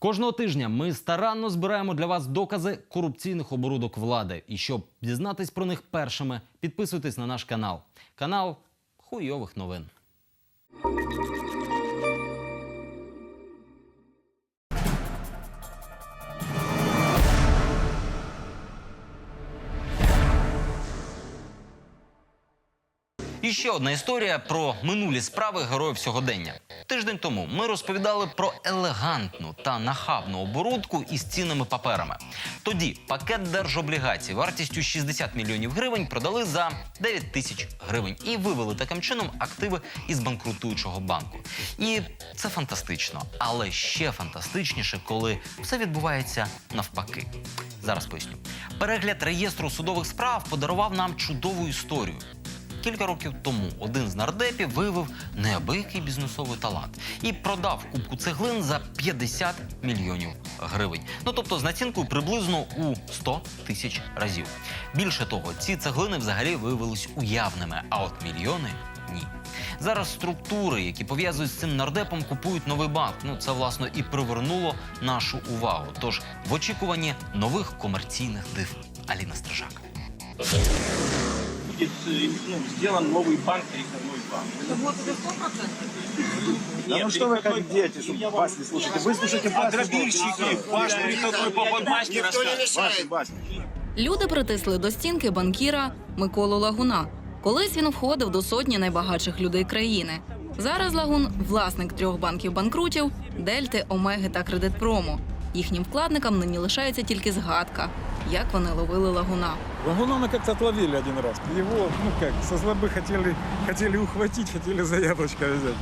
Кожного тижня ми старанно збираємо для вас докази корупційних оборудок влади. І щоб дізнатись про них першими, підписуйтесь на наш канал. Канал хуйових новин. І ще одна історія про минулі справи героїв сьогодення. Тиждень тому ми розповідали про елегантну та нахабну оборудку із цінними паперами. Тоді пакет держоблігацій вартістю 60 мільйонів гривень продали за 9 тисяч гривень і вивели таким чином активи із банкрутуючого банку. І це фантастично, але ще фантастичніше, коли все відбувається навпаки. Зараз поясню. Перегляд реєстру судових справ подарував нам чудову історію. Кілька років тому один з нардепів виявив неабиякий бізнесовий талант і продав кубку цеглин за 50 мільйонів гривень. Ну тобто з націнкою приблизно у 100 тисяч разів. Більше того, ці цеглини взагалі виявились уявними, а от мільйони ні. Зараз структури, які пов'язують з цим нардепом, купують новий банк. Ну це власне і привернуло нашу увагу. Тож в очікуванні нових комерційних див. Аліна Стрижак будет э, ну, сделан новый банк, переходной банк. Да ну что вы как дети, чтобы вас не слушаете. Вы слушаете А вас. грабильщики, ваш переходной по басни рассказывают. Ваши басни. Люди притисли до стінки банкіра Миколу Лагуна. Колись він входив до сотні найбагатших людей країни. Зараз Лагун власник трьох банків банкрутів Дельти, Омеги та Кредитпрому. Їхнім вкладникам нині лишається тільки згадка, як вони ловили лагуна. Лагуна мы как-то отловили один раз. Его, ну как, со злобы хотели, хотели ухватить, хотели за яблочко взять.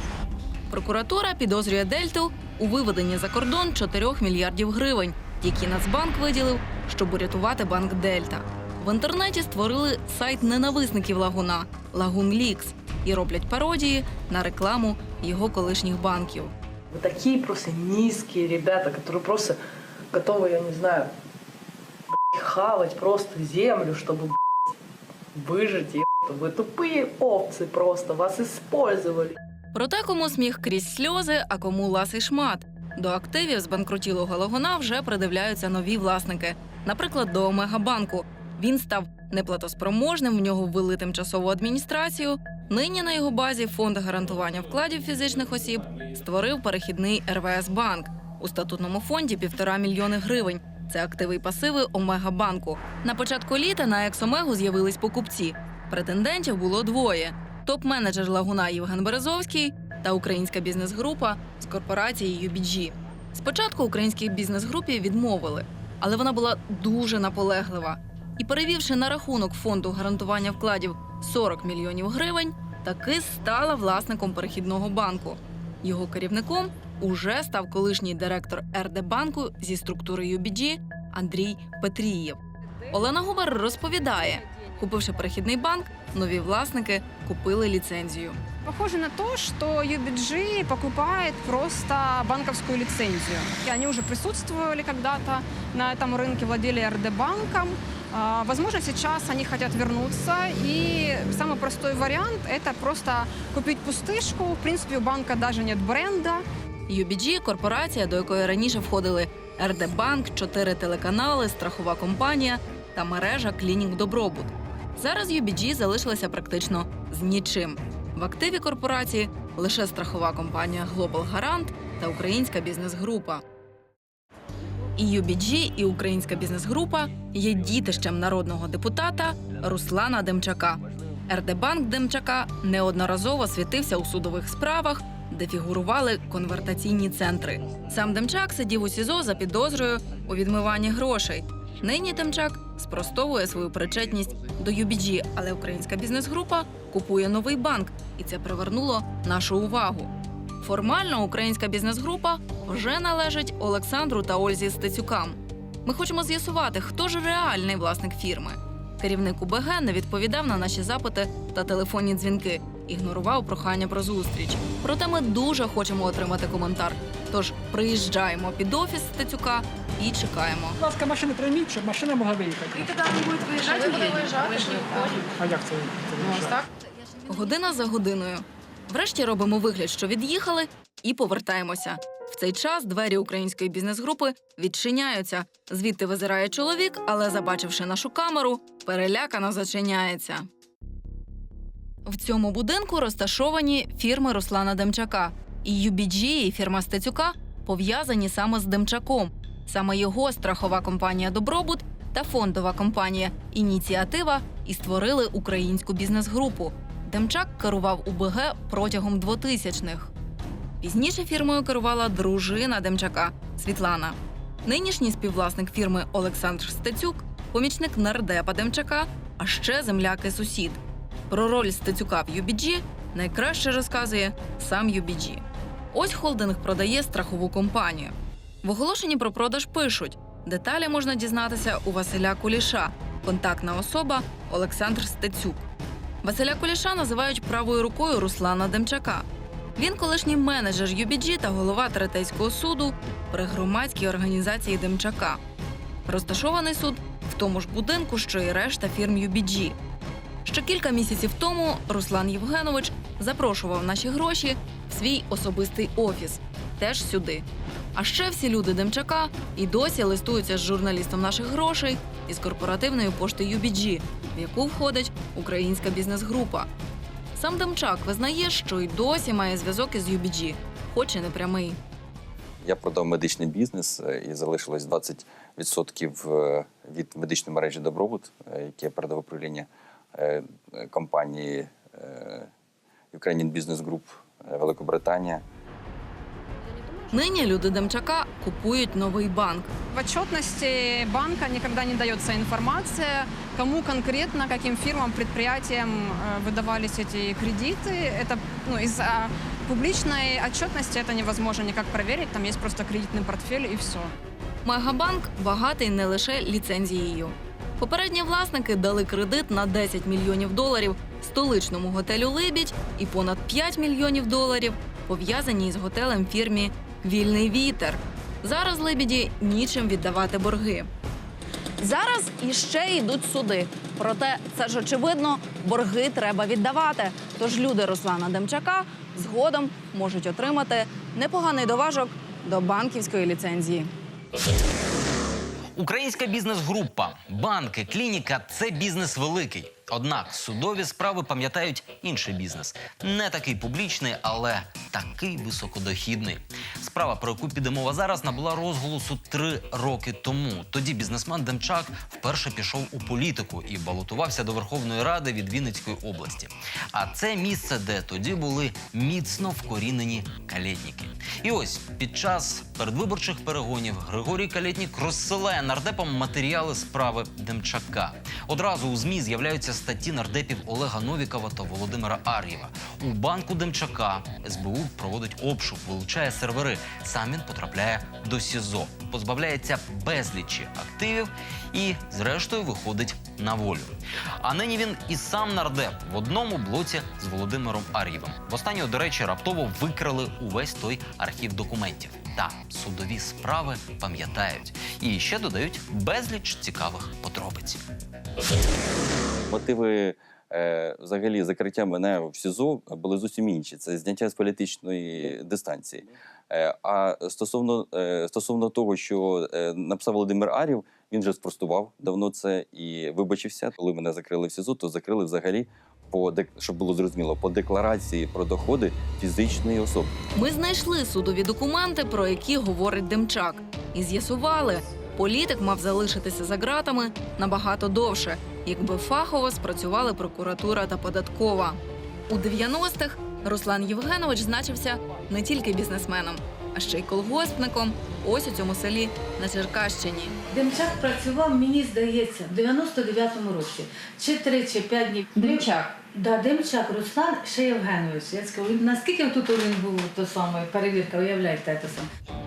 Прокуратура підозрює Дельту у виведенні за кордон 4 мільярдів гривень, які Нацбанк виділив, щоб урятувати банк Дельта. В інтернеті створили сайт ненависників Лагуна Лагун Лікс і роблять пародії на рекламу його колишніх банків. Вы такие просто низкие ребята, которые просто готовы, я не знаю, блядь, хавать просто землю, чтобы блядь, выжить. ебать. Вы тупые овцы просто, вас использовали. Проте кому сміх крізь сльози, а кому ласий шмат. До активів збанкрутілого Лагуна вже придивляються нові власники. Наприклад, до Омегабанку. Він став неплатоспроможним, в нього ввели тимчасову адміністрацію. Нині на його базі фонд гарантування вкладів фізичних осіб створив перехідний РВС Банк. У статутному фонді півтора мільйони гривень. Це активи і пасиви Омегабанку. На початку літа на Ексомегу з'явились покупці. Претендентів було двоє: топ-менеджер Лагуна Євген Березовський та українська бізнес-група з корпорації UBG. Спочатку українській бізнес-групі відмовили, але вона була дуже наполеглива. І перевівши на рахунок фонду гарантування вкладів 40 мільйонів гривень, таки стала власником перехідного банку. Його керівником уже став колишній директор РД банку зі структури UBG Андрій Петрієв. Олена Губар розповідає, купивши перехідний банк, нові власники купили ліцензію. Похоже на то, что UBG покупает просто банковскую лицензию. И они уже присутствовали когда-то на этом рынке, владели РД банком. А, Возможно, сейчас они хотят вернуться. И самый простой вариант – это просто купить пустышку. В принципе, у банка даже нет бренда. UBG – корпорація, до якої раніше входили РД Банк, чотири телеканали, страхова компанія та мережа Клінік Добробут. Зараз UBG залишилася практично з нічим. В активі корпорації лише страхова компанія Global Garant та українська бізнес-група. І UBG, і українська бізнес-група є дітищем народного депутата Руслана Демчака. РД-банк Демчака неодноразово світився у судових справах, де фігурували конвертаційні центри. Сам Демчак сидів у СІЗО за підозрою у відмиванні грошей. Нині Демчак спростовує свою причетність до UBG, але українська бізнес-група купує новий банк, і це привернуло нашу увагу. Формально українська бізнес-група вже належить Олександру та Ользі Стецюкам. Ми хочемо з'ясувати, хто ж реальний власник фірми. Керівник УБГ не відповідав на наші запити та телефонні дзвінки, ігнорував прохання про зустріч. Проте ми дуже хочемо отримати коментар. Тож приїжджаємо під офіс Стецюка і чекаємо. Будь ласка, машини прийміть, щоб машина могла виїхати. І тоді будуть виїжджати? А як це? це Година за годиною. Врешті робимо вигляд, що від'їхали, і повертаємося. В цей час двері української бізнес-групи відчиняються. Звідти визирає чоловік, але, забачивши нашу камеру, перелякано зачиняється. В цьому будинку розташовані фірми Руслана Демчака. І UBG, і фірма Стецюка пов'язані саме з Демчаком. Саме його страхова компанія Добробут та фондова компанія Ініціатива і створили українську бізнес-групу. Демчак керував УБГ протягом 2000-х. Пізніше фірмою керувала дружина Демчака Світлана. Нинішній співвласник фірми Олександр Стецюк, помічник нардепа Демчака, а ще земляк і сусід. Про роль Стецюка в UBG найкраще розказує сам UBG. Ось холдинг продає страхову компанію. В оголошенні про продаж пишуть: деталі можна дізнатися у Василя Куліша, контактна особа Олександр Стецюк. Василя Куліша називають правою рукою Руслана Демчака. Він колишній менеджер UBG та голова Третейського суду при громадській організації Демчака. Розташований суд в тому ж будинку, що і решта фірм UBG. Ще кілька місяців тому Руслан Євгенович запрошував наші гроші в свій особистий офіс, теж сюди. А ще всі люди Демчака і досі листуються з журналістом наших грошей із корпоративної пошти UBG, в яку входить українська бізнес-група. Сам Демчак визнає, що й досі має зв'язок із UBG, хоч і не прямий. Я продав медичний бізнес е, і залишилось 20% е, від медичної мережі Добробут, е, яке передав управління компанії Ukrainian Business Group Великобританія. Нині люди Демчака купують новий банк. В отчетности банка никогда не дается информация, кому конкретно, каким фирмам, предприятиям э, выдавались эти кредиты. Это ну, из а, публичной отчетности это невозможно никак проверить. Там есть просто кредитный портфель и все. Мегабанк багатий не лише ліцензією. Попередні власники дали кредит на 10 мільйонів доларів столичному готелю Либідь і понад 5 мільйонів доларів пов'язані із готелем фірмі Вільний вітер. Зараз Либіді нічим віддавати борги. Зараз іще йдуть суди. Проте це ж очевидно, борги треба віддавати. Тож люди Руслана Демчака згодом можуть отримати непоганий доважок до банківської ліцензії. Українська бізнес-група, банки, клініка це бізнес великий. Однак судові справи пам'ятають інший бізнес. Не такий публічний, але такий високодохідний. Справа, про яку піде мова зараз, набула розголосу три роки тому. Тоді бізнесмен Демчак вперше пішов у політику і балотувався до Верховної Ради від Вінницької області. А це місце, де тоді були міцно вкорінені калєтніки. І ось під час передвиборчих перегонів Григорій Калєтнік розсилає нардепам матеріали справи Демчака. Одразу у ЗМІ з'являються статті нардепів Олега Новікова та Володимира Ар'єва. У банку Демчака СБУ проводить обшук, вилучає сервери. Сам він потрапляє до СІЗО, позбавляється безлічі активів і, зрештою, виходить на волю. А нині він і сам нардеп в одному блоці з Володимиром Ар'євим. Востаннього, до речі, раптово викрали увесь той архів документів. Та судові справи пам'ятають і ще додають безліч цікавих подробиць. Мотиви е, взагалі закриття мене в СІЗО були зовсім інші. Це зняття з політичної дистанції. Е, а стосовно, е, стосовно того, що е, написав Володимир Арів, він вже спростував давно це і вибачився. Коли мене закрили в СІЗО, то закрили взагалі по щоб було зрозуміло, по декларації про доходи фізичної особи. Ми знайшли судові документи, про які говорить Демчак, і з'ясували, політик мав залишитися за ґратами набагато довше, якби фахово спрацювали прокуратура та податкова. У 90-х Руслан Євгенович значився не тільки бізнесменом, а ще й колгоспником. Ось у цьому селі на Черкащині. Демчак працював, мені здається, в 99-му році. Чи три, чи п'ять днів. Демчак? Да, Демчак Руслан ще Євгенович. Я скажу, наскільки тут він був то саме, перевірка, уявляєте, те саме.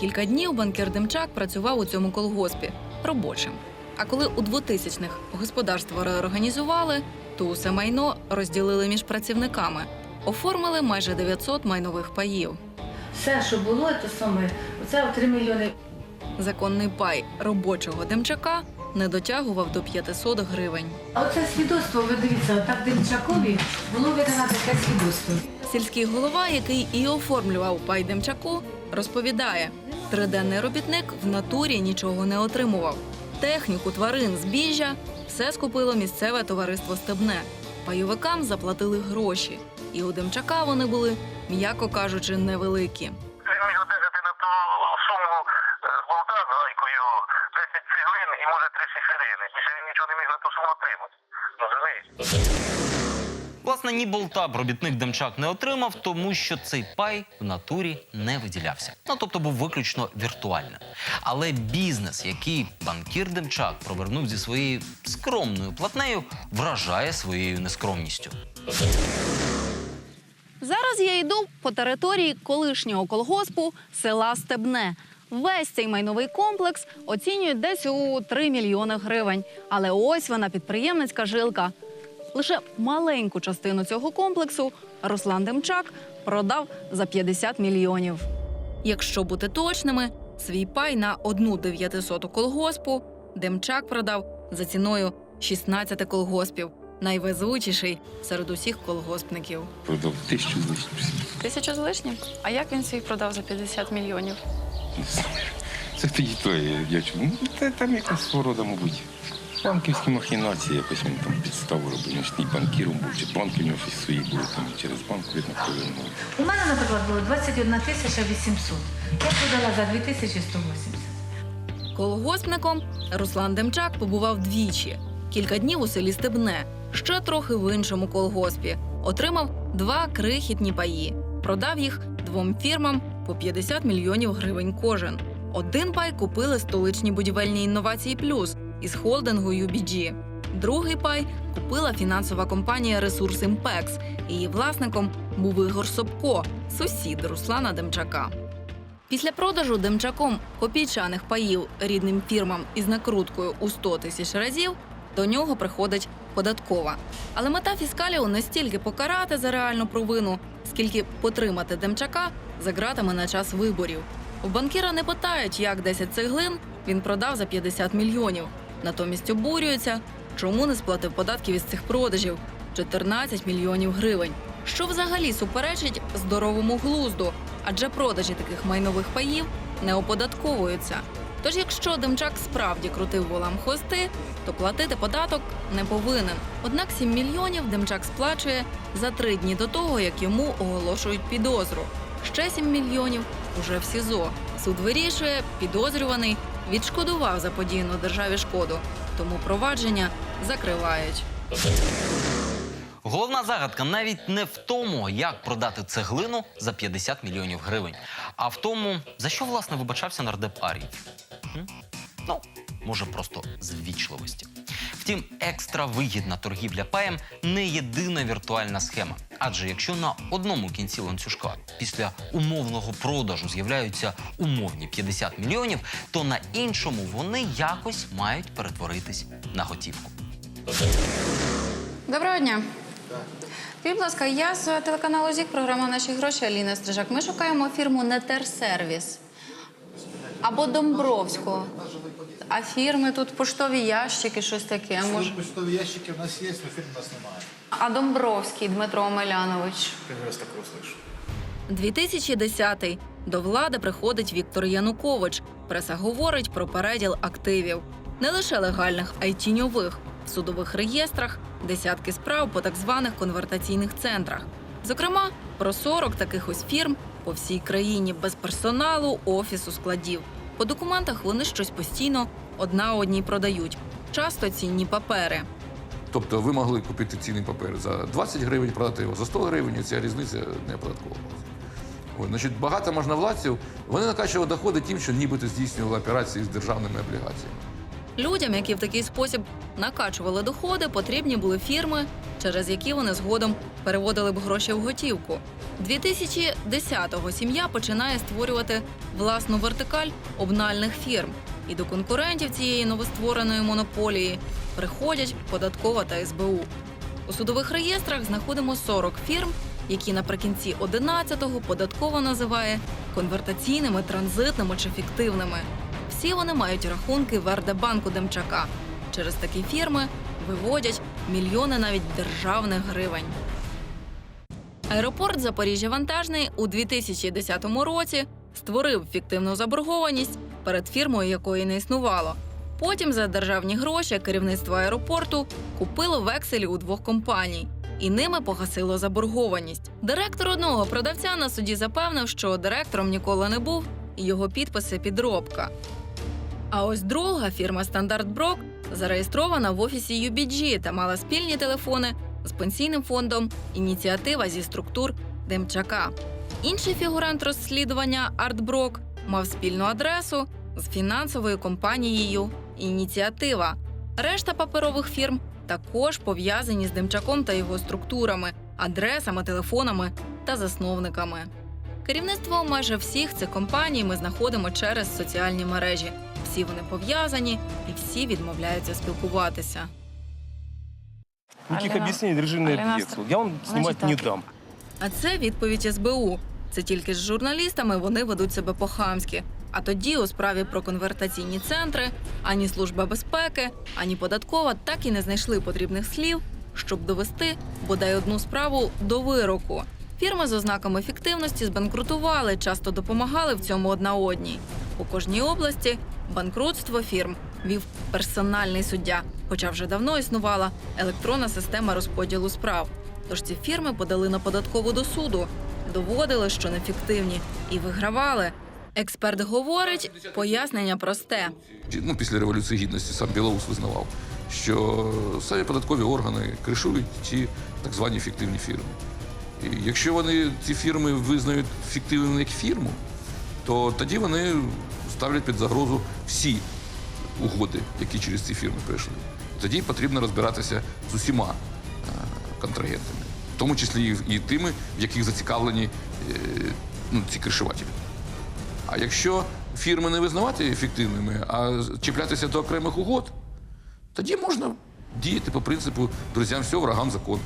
Кілька днів банкір Демчак працював у цьому колгоспі робочим. А коли у 2000-х господарство реорганізували, то усе майно розділили між працівниками, оформили майже 900 майнових паїв. Все, що було, то саме, оце 3 мільйони. Законний пай робочого Демчака не дотягував до 500 гривень. А оце свідоцтво, ви дивіться, отак Демчакові було видано таке свідоцтво. Сільський голова, який і оформлював пай Демчаку, Розповідає, триденний робітник в натурі нічого не отримував. Техніку, тварин, збіжжя все скупило місцеве товариство Стебне. Пайовикам заплатили гроші, і у Демчака вони були, м'яко кажучи, невеликі. Він міг одержати на ту суму е, з болта з гайкою 10 цеглин і може 3 шиферини. Більше він нічого не міг на ту суму отримати. Власне, ні болта робітник Демчак не отримав, тому що цей пай в натурі не виділявся. Ну тобто був виключно віртуальним. Але бізнес, який банкір Демчак провернув зі своєю скромною платнею, вражає своєю нескромністю. Зараз я йду по території колишнього колгоспу села Стебне. Весь цей майновий комплекс оцінюють десь у 3 мільйони гривень. Але ось вона підприємницька жилка. Лише маленьку частину цього комплексу Руслан Демчак продав за 50 мільйонів. Якщо бути точними, свій пай на одну дев'ятисоту колгоспу Демчак продав за ціною 16 колгоспів. Найвезучіший серед усіх колгоспників. Продав тисячу лишніх. Тисяча з лишнім? А як він свій продав за 50 мільйонів? Це тоді то, я чому? Ну, там якась свого мабуть. Банківські махінації, якось він там підставу робив. Він ж не банкіром був, чи банки в нього щось свої були, там через банк видно повернув. У мене, наприклад, було 21 тисяча 800. Я продала за 2180. Колгоспником Руслан Демчак побував двічі: кілька днів у селі Стебне, ще трохи в іншому колгоспі. Отримав два крихітні паї, продав їх двом фірмам по 50 мільйонів гривень кожен. Один пай купили столичні будівельні інновації Плюс із холдингу UBG. Другий пай купила фінансова компанія Ресурс Імпекс. Її власником був Ігор Собко, сусід Руслана Демчака. Після продажу Демчаком копійчаних паїв рідним фірмам із накруткою у 100 тисяч разів до нього приходить податкова. Але мета фіскалів не стільки покарати за реальну провину, скільки потримати Демчака за ґратами на час виборів. У банкіра не питають, як 10 цеглин він продав за 50 мільйонів. Натомість обурюються, чому не сплатив податків із цих продажів 14 мільйонів гривень. Що взагалі суперечить здоровому глузду, адже продажі таких майнових паїв не оподатковуються. Тож, якщо Демчак справді крутив волам хвости, то платити податок не повинен. Однак 7 мільйонів Демчак сплачує за три дні до того, як йому оголошують підозру. Ще 7 мільйонів уже в СІЗО. Суд вирішує, підозрюваний відшкодував заподіяну державі шкоду, тому провадження закривають. Головна загадка навіть не в тому, як продати цеглину за 50 мільйонів гривень, а в тому, за що власне вибачався нардеп Арій. Ну, може, просто з ввічливості. Втім, екстра вигідна торгівля паєм не єдина віртуальна схема. Адже якщо на одному кінці ланцюжка після умовного продажу з'являються умовні 50 мільйонів, то на іншому вони якось мають перетворитись на готівку. Доброго дня. Скажіть, будь ласка, я з телеканалу ЗІК, програма Наші гроші Аліна Стрижак. Ми шукаємо фірму Нетерсервіс або Домбровського. А фірми тут поштові ящики, щось таке. Може. Почтові ящики в нас є, але фірм у нас немає. А Домбровський Дмитро Омелянович. Перший раз такого слышу. 2010-й. До влади приходить Віктор Янукович. Преса говорить про переділ активів. Не лише легальних, а й тіньових. В судових реєстрах десятки справ по так званих конвертаційних центрах. Зокрема, про 40 таких ось фірм по всій країні без персоналу, офісу, складів. По документах вони щось постійно одна одній продають. Часто цінні папери. Тобто ви могли купити цінний папер за 20 гривень, продати його за 100 гривень, і ця різниця не оподатковувалася. Значить, багато можновладців вони накачували доходи тим, що нібито здійснювали операції з державними облігаціями. Людям, які в такий спосіб накачували доходи, потрібні були фірми, через які вони згодом переводили б гроші в готівку. 2010-го сім'я починає створювати власну вертикаль обнальних фірм. І до конкурентів цієї новоствореної монополії приходять податкова та СБУ. У судових реєстрах знаходимо 40 фірм, які наприкінці 11-го податково називає конвертаційними, транзитними чи фіктивними. Всі вони мають рахунки в РД-банку Демчака. Через такі фірми виводять мільйони навіть державних гривень. Аеропорт Запоріжжя Вантажний у 2010 році створив фіктивну заборгованість перед фірмою, якої не існувало. Потім за державні гроші керівництво аеропорту купило векселі у двох компаній і ними погасило заборгованість. Директор одного продавця на суді запевнив, що директором ніколи не був, і його підписи підробка. А ось друга фірма Стандарт Брок зареєстрована в офісі UBG та мала спільні телефони з пенсійним фондом Ініціатива зі структур Демчака. Інший фігурант розслідування Артброк мав спільну адресу з фінансовою компанією Ініціатива. Решта паперових фірм також пов'язані з Демчаком та його структурами, адресами, телефонами та засновниками. Керівництво майже всіх цих компаній ми знаходимо через соціальні мережі Всі вони пов'язані і всі відмовляються спілкуватися. Никаких Алина- объяснений, режимный Алина объект. Астра- Я вам Значит снимать не так. дам. А це відповідь СБУ. Це тільки з журналістами вони ведуть себе по-хамськи. А тоді у справі про конвертаційні центри ані служба безпеки, ані податкова так і не знайшли потрібних слів, щоб довести бодай одну справу до вироку. Фірми з ознаками фіктивності збанкрутували, часто допомагали в цьому одна одній. У кожній області банкрутство фірм вів персональний суддя, хоча вже давно існувала електронна система розподілу справ. Тож ці фірми подали на податкову до суду, доводили, що не фіктивні, і вигравали. Експерт говорить, пояснення просте. Ну, після революції гідності сам Білоус визнавав, що самі податкові органи кришують ці так звані фіктивні фірми. Якщо вони ці фірми визнають фіктивними як фірму, то тоді вони ставлять під загрозу всі угоди, які через ці фірми прийшли. Тоді потрібно розбиратися з усіма е, контрагентами, в тому числі і, тими, в яких зацікавлені е, ну, ці кришувателі. А якщо фірми не визнавати ефективними, а чіплятися до окремих угод, тоді можна діяти по принципу друзям все, врагам закон.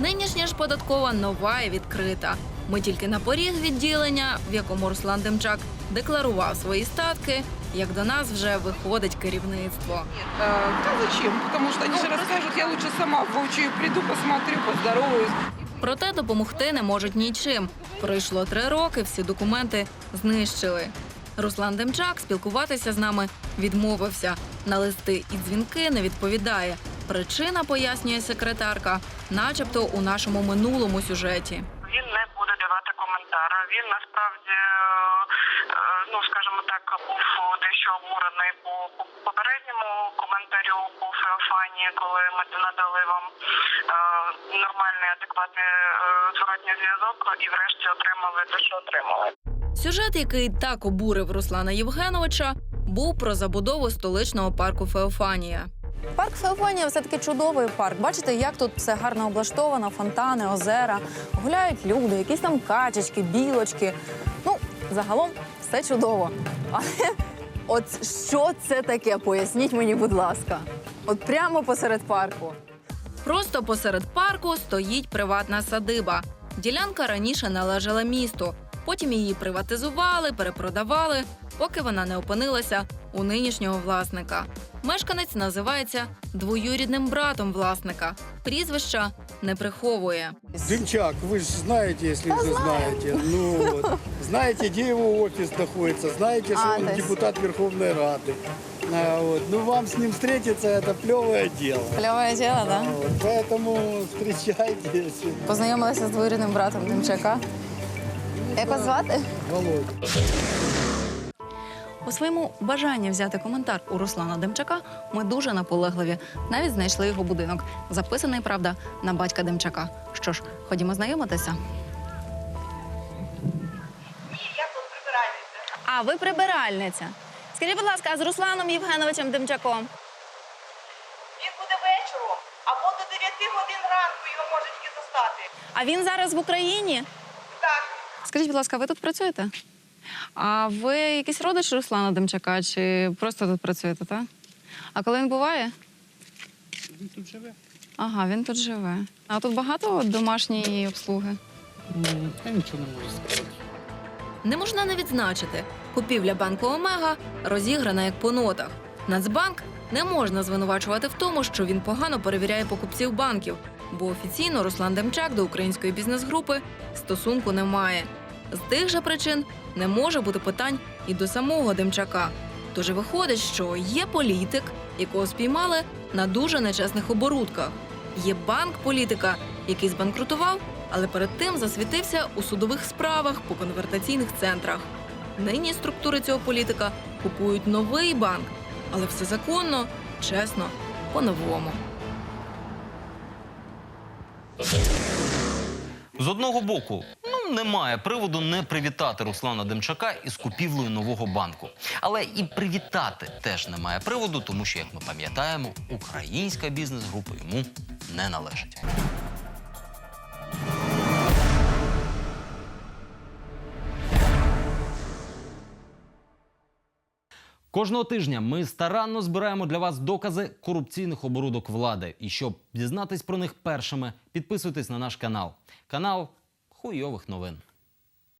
Нинішня ж податкова нова і відкрита. Ми тільки на поріг відділення, в якому Руслан Демчак декларував свої статки, як до нас вже виходить керівництво. Да зачем? Потому что они же расскажут, я лучше сама воочию приду, посмотрю, поздороваюсь. Проте допомогти не можуть нічим. Пройшло три роки, всі документи знищили. Руслан Демчак спілкуватися з нами відмовився. На листи і дзвінки не відповідає. Причина пояснює секретарка, начебто у нашому минулому сюжеті. Він не буде давати коментар. Він насправді, е, ну скажімо так, був дещо обурений по по попередньому коментарю по Феофані, коли ми надали вам е, нормальний, адекватний е, зворотній зв'язок, і врешті отримали те, що отримали. Сюжет, який так обурив Руслана Євгеновича, був про забудову столичного парку Феофанія. Парк Феофанія все таки чудовий парк. Бачите, як тут все гарно облаштовано, фонтани, озера, гуляють люди, якісь там качечки, білочки. Ну, загалом все чудово. Але от що це таке? Поясніть мені, будь ласка. От прямо посеред парку. Просто посеред парку стоїть приватна садиба. Ділянка раніше належала місту. Потім її приватизували, перепродавали, поки вона не опинилася у нинішнього власника. Мешканець називається двоюрідним братом власника. Прізвища не приховує. Дымчак, вы же знаете, если вы знаете. Ну, вот. Знаете, где его офис находится, знаете, что он Адрес. депутат Верховной Рады. А, вот. Ну, вам с ним встретиться, это плевое дело. Кльове діло, А, да? вот. Поэтому встречайтесь. Познайомилася з двоюрідним братом Демчака. Як вас звати? Володя. У своєму бажанні взяти коментар у Руслана Демчака ми дуже наполегливі. Навіть знайшли його будинок, записаний, правда, на батька Демчака. Що ж, ходімо знайомитися. А, ви прибиральниця. Скажіть, будь ласка, а з Русланом Євгеновичем Демчаком? Він буде вечором, або до 9 годин ранку його може тільки застати. А він зараз в Україні? Так. Скажіть, будь ласка, ви тут працюєте? А ви якийсь родич Руслана Демчака чи просто тут працюєте, так? А коли він буває? Він тут живе. Ага, він тут живе. А тут багато домашньої обслуги? Я нічого не можу сказати. Не можна не відзначити, купівля банку Омега розіграна як по нотах. Нацбанк не можна звинувачувати в тому, що він погано перевіряє покупців банків, бо офіційно Руслан Демчак до української бізнес-групи стосунку не має. З тих же причин не може бути питань і до самого Демчака. Тож виходить, що є політик, якого спіймали на дуже нечесних оборудках. Є банк політика, який збанкрутував, але перед тим засвітився у судових справах по конвертаційних центрах. Нині структури цього політика купують новий банк, але все законно, чесно, по-новому. З одного боку, немає приводу не привітати Руслана Демчака із купівлею нового банку. Але і привітати теж немає приводу, тому що, як ми пам'ятаємо, українська бізнес-група йому не належить. Кожного тижня ми старанно збираємо для вас докази корупційних оборудок влади. І щоб дізнатись про них першими, підписуйтесь на наш канал. Канал хуйових новин.